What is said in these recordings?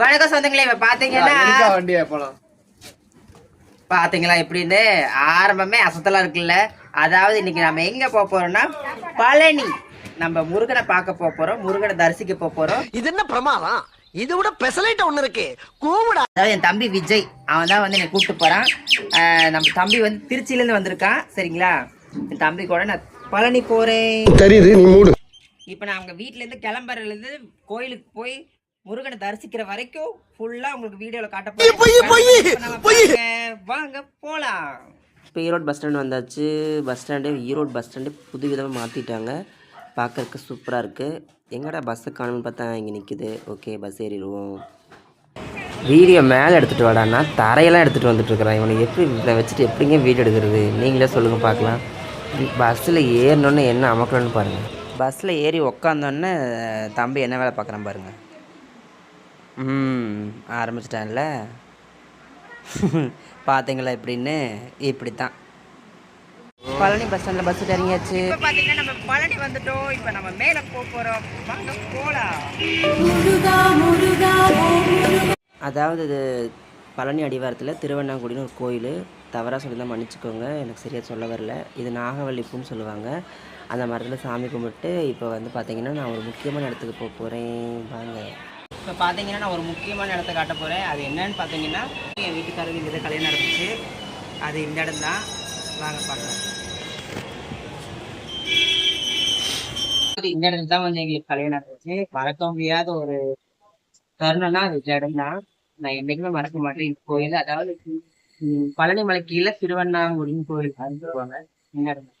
வணக்கம் சொந்தங்களே இப்ப பாத்தீங்கன்னா வண்டியா போலாம்? பாத்தீங்களா எப்படின்னு ஆரம்பமே அசத்தலா இருக்குல்ல. அதாவது இன்னைக்கு நம்ம எங்க போக போறோம்னா பழனி. நம்ம முருகனை பார்க்க போக போறோம் முருகனை தரிசிக்க போக போறோம். இது என்ன பிரமாதம்? இது விட பெசலைட் ஒண்ணு இருக்கு. கூவிடா. அதாவது என் தம்பி விஜய் அவன் தான் வந்து என்னை கூப்பிட்டு போறான். ஆஹ் நம்ம தம்பி வந்து திருச்சியில இருந்து வந்திருக்கான் சரிங்களா? என் தம்பி கூட நான் பழனி போறேன். தெரியுது நீ மூடு. இப்போ நான் அவங்க வீட்ல இருந்து கிளம்புறதுல இருந்து கோயிலுக்கு போய் முருகனை தரிசிக்கிற வரைக்கும் ஃபுல்லா உங்களுக்கு வீடியோல காட்ட பாருங்க, வாங்க போலாம். இப்போ ஈரோடு பஸ் ஸ்டாண்ட் வந்தாச்சு. Bus stand Erode bus stand புது விதமாக மாற்றிட்டாங்க பார்க்கறதுக்கு சூப்பராக இருக்குது எங்கடா பஸ்ஸு காணும்னு பார்த்தா இங்கே நிற்குது ஓகே பஸ் ஏறிடுவோம். வீடியோ மேலே எடுத்துகிட்டு வாடான்னா தரையெல்லாம் எடுத்துகிட்டு வந்துட்டுருக்குறான் இவனை எப்படி இதை வச்சுட்டு எப்படிங்க வீடியோ எடுக்கிறது? நீங்களே சொல்லுங்கள் பார்க்கலாம். பஸ்ஸில் ஏறினோன்னே என்ன அமக்கலன்னு பாருங்கள் பஸ்ஸில் ஏறி உக்காந்தோன்னே தம்பி என்ன வேலை பார்க்குறான் பாருங்கள் ம் ஆரம்பிச்சிட்டான்ல. பார்த்தீங்களா எப்படின்னு இப்படி தான் பழனி பஸ் ஸ்டாண்டில் பஸ் இறங்கியாச்சு. இப்போ நம்ம பழனி வந்துட்டோம். இப்போ நம்ம மேல போக போறோம். வாங்க போலாம். அதாவது இது பழனி அடிவாரத்தில் திருவண்ணாங்குடின்னு ஒரு கோயில். தவறாக சொல்லி தான் மன்னிச்சுக்கோங்க. எனக்கு சரியாக சொல்ல வரல. இது நாகவல்லிப்புன்னு சொல்லுவாங்க. அந்த மரத்தில் சாமி கும்பிட்டு இப்போ வந்து பார்த்தீங்கன்னா நான் ஒரு முக்கியமான இடத்துக்கு போக போகிறேன் வாங்க. இப்போ பார்த்தீங்கன்னா நான் ஒரு முக்கியமான இடத்த காட்ட போகிறேன் அது என்னன்னு பார்த்தீங்கன்னா என் வீட்டுக்காரருக்கு இங்கே தான் கல்யாணம் நடந்துச்சு. அது இந்த இடம் தான். வாங்க பார்க்கலாம். இந்த இடத்துல தான் வந்து எங்களுக்கு கல்யாணம் நடந்துச்சு. மறக்க முடியாத ஒரு தருணம்னா அது இந்த இடம் தான். நான் என்றைக்குமே மறக்க மாட்டேன் இந்த கோயில். அதாவது பழனிமலை பழனி கீழே திருவண்ணாங்குடின்னு கோயில் அனுப்பிடுவாங்க இந்த இடம் தான்.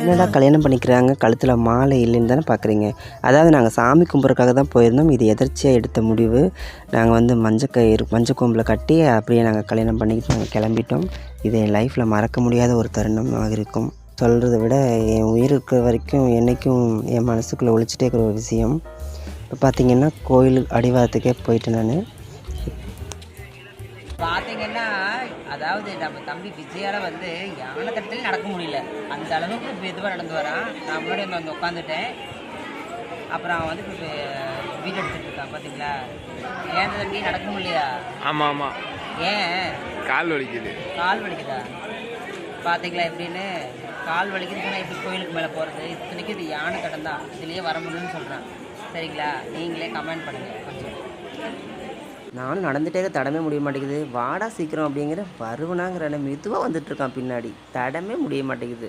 என்னடா கல்யாணம் பண்ணிக்கிறாங்க? கழுத்தில் மாலை இல்லைன்னு தானே பார்க்குறீங்க அதாவது நாங்கள் சாமி கும்பிட்றதுக்காக தான் போயிருந்தோம். இது எதர்ச்சியாக எடுத்த முடிவு. நாங்கள் வந்து மஞ்சக்கயிறு மஞ்சள் கொம்பில் கட்டி அப்படியே நாங்கள் கல்யாணம் பண்ணிக்கிட்டு நாங்கள் கிளம்பிட்டோம். இது என் லைஃப்பில் மறக்க முடியாத ஒரு தருணமாக இருக்கும். சொல்கிறத விட என் உயிர் இருக்கிற வரைக்கும் என்றைக்கும் என் மனசுக்குள்ளே ஒழிச்சிட்டே இருக்கிற ஒரு விஷயம். இப்போ பார்த்தீங்கன்னா கோயில் அடிவாரத்துக்கே போயிட்டேன் நான். அதாவது நம்ம தம்பி விஜயால வந்து யானை தட்டத்தில் நடக்க முடியல. அந்த அளவுக்கு மெதுவாக நடந்து வரான் நான் முன்னாடி வந்து வந்து உட்காந்துட்டேன் அப்புறம் அவன் வந்து இப்போ வீடியோ எடுத்துட்டு இருக்கான் பார்த்தீங்களா ஏன் தம்பி நடக்க முடியலையா? ஆமா ஆமா. ஏன்? கால் வலிக்குது. கால் வலிக்குதா? பார்த்தீங்களா எப்படின்னு? கால் வலிக்குது சொன்னா எப்படி கோயிலுக்கு மேலே போகிறது இத்தனைக்கும் இது யானை கடன் தான். இதுலேயே வர முடியும்னு சொல்கிறான் சரிங்களா? நீங்களே கமெண்ட் பண்ணுங்கள் கொஞ்சம். நானும் நடந்துட்டே தடமே முடிய மாட்டேங்குது. வாடா சீக்கிரம் அப்படிங்கிற வருவனாங்கிற மெதுவாக வந்துட்டு இருக்கான் பின்னாடி. தடமே முடிய மாட்டேங்குது.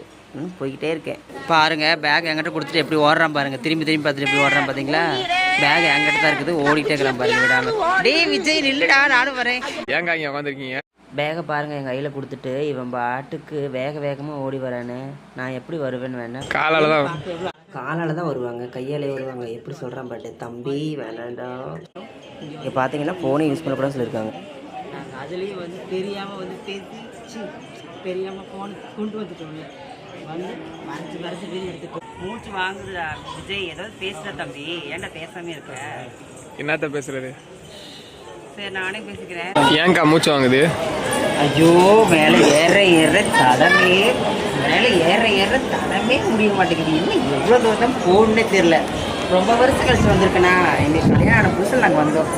போய்கிட்டே இருக்கேன். பாருங்க பேக் என்கிட்ட கொடுத்துட்டு எப்படி ஓடுறான் பாருங்க. திரும்பி திரும்பி பார்த்துட்டு எப்படி ஓடுறான் பாத்தீங்களா பேக் என்கிட்ட தான் இருக்குது. ஓடிட்டே இருக்கிறான் பாருங்க விடாம. டேய் விஜய் நில்லுடா நானும் வரேன். ஏங்க இங்க உட்காந்துருக்கீங்க பேகை பாருங்க என் கையில் கொடுத்துட்டு இவன் பாட்டுக்கு வேக வேகமாக ஓடி வரானே. நான் எப்படி வருவேன்னு வேணா? காலால தான் காலால் தான் வருவாங்க கையாலே வருவாங்க. எப்படி சொல்கிறான் பாட்டு தம்பி வேணாண்டா. இங்கே பார்த்தீங்கன்னா ஃபோனே யூஸ் பண்ணக்கூடாதுன்னு சொல்லியிருக்காங்க நாங்க அதுலயும் வந்து தெரியாம வந்து பேசி சி, தெரியாம போன் கொண்டு வந்துட்டோம்ல. வந்து மறைச்சு மறைச்சு வீடு எடுத்துக்கோ மூச்சு வாங்குதுடா விஜய் ஏதாவது பேசுற தம்பி. ஏன்டா பேசாம இருக்க? என்னத்த பேசுறது? சரி நானே பேசிக்கிறேன். ஏங்கா மூச்சு வாங்குது? ஐயோ மேல ஏற ஏற தடமே அதனால் ஏற ஏற தடமே முடிய மாட்டேங்குது. இன்னும் எவ்வளோ தூரம் போகணுன்னே தெரில ரொம்ப வருஷம் கழிச்சு வந்திருக்கேனா? எங்களுக்கு கல்யாணம் புதுசில் நாங்கள் வந்தோம்.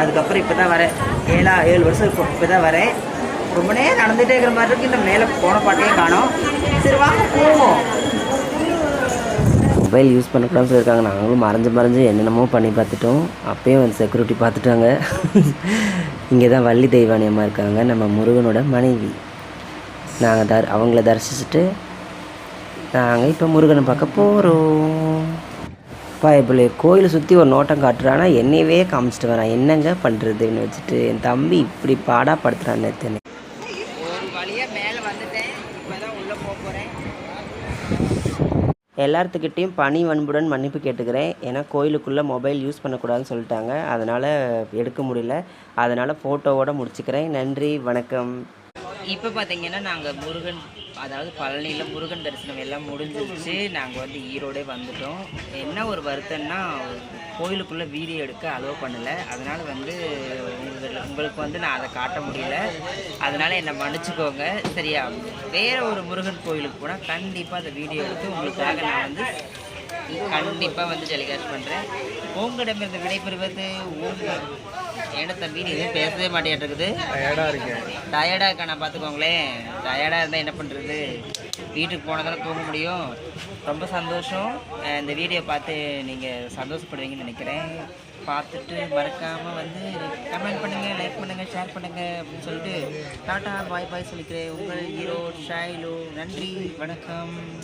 அதுக்கப்புறம் இப்போ தான் வரேன். ஏழா ஏழு வருஷம் இப்போ இப்போ தான் வரேன். ரொம்ப நேரம் நடந்துகிட்டே இருக்கிற மாதிரி இருக்கு. இந்த மேலே போன பாட்டையே காணோம். சரி வாங்க போவோம். மொபைல் யூஸ் பண்ணக்கூடாதுன்னு சொல்லியிருக்காங்க. நாங்களும் மறைஞ்சு மறைஞ்சு என்னென்னமோ பண்ணி பார்த்துட்டோம். அப்பயும் வந்து செக்யூரிட்டி பார்த்துட்டாங்க. இங்கே தான் வள்ளி தெய்வானியமாக இருக்காங்க. நம்ம முருகனோட மனைவி. நாங்கள் தர் அவங்கள தரிசிச்சுட்டு நாங்கள் இப்போ முருகனை பார்க்க போகிறோம் பைபிள் கோயிலை சுற்றி ஒரு நோட்டம் காட்டுறானா? என்னையவே காமிச்சிட்டு வரான். என்னங்க பண்ணுறதுன்னு வச்சுட்டு என் தம்பி இப்படி பாடா படுத்துறான் நேற்று எல்லாத்துக்கிட்டேயும் பணி அன்புடன் மன்னிப்பு கேட்டுக்கிறேன். ஏன்னா கோயிலுக்குள்ளே மொபைல் யூஸ் பண்ணக்கூடாதுன்னு சொல்லிட்டாங்க. அதனால் எடுக்க முடியல. அதனால் ஃபோட்டோவோட முடிச்சுக்கிறேன். நன்றி வணக்கம். இப்போ பார்த்தீங்கன்னா நாங்கள் முருகன் அதாவது பழனியில் முருகன் தரிசனம் எல்லாம் முடிஞ்சிருச்சு. நாங்கள் வந்து ஈரோடே வந்துட்டோம். என்ன ஒரு வருத்தம்னா கோயிலுக்குள்ளே வீடியோ எடுக்க அலோவ் பண்ணலை. அதனால் வந்து உங்களுக்கு உங்களுக்கு வந்து நான் அதை காட்ட முடியல. அதனால் என்னை மன்னிச்சுக்கோங்க. சரியா? வேறு ஒரு முருகன் கோயிலுக்கு போனால் கண்டிப்பாக அந்த வீடியோ எடுத்து உங்களுக்காக நான் வந்து கண்டிப்பாக வந்து டெலிகாஸ்ட் பண்ணுறேன் உங்களிடமிருந்து விடைபெறுவது உங்கள் ஏன்னா தம்பி நீ எதுவும் பேசவே மாட்டேன்ருக்குது டயர்டாக இருக்கேன். டயர்டாக இருக்கா நான் பார்த்துக்கோங்களேன். டயர்டாக இருந்தால் என்ன பண்ணுறது வீட்டுக்கு போனால் தானே தூங்க முடியும். ரொம்ப சந்தோஷம். இந்த வீடியோ பார்த்து நீங்கள் சந்தோஷப்படுவீங்கன்னு நினைக்கிறேன். பார்த்துட்டு மறக்காமல் வந்து கமெண்ட் பண்ணுங்கள் லைக் பண்ணுங்கள் ஷேர் பண்ணுங்கள் அப்படின்னு சொல்லிட்டு டாட்டா பாய் பாய் சொல்லிக்கிறேன். உங்கள் ஹீரோ ஷாயிலு நன்றி வணக்கம்.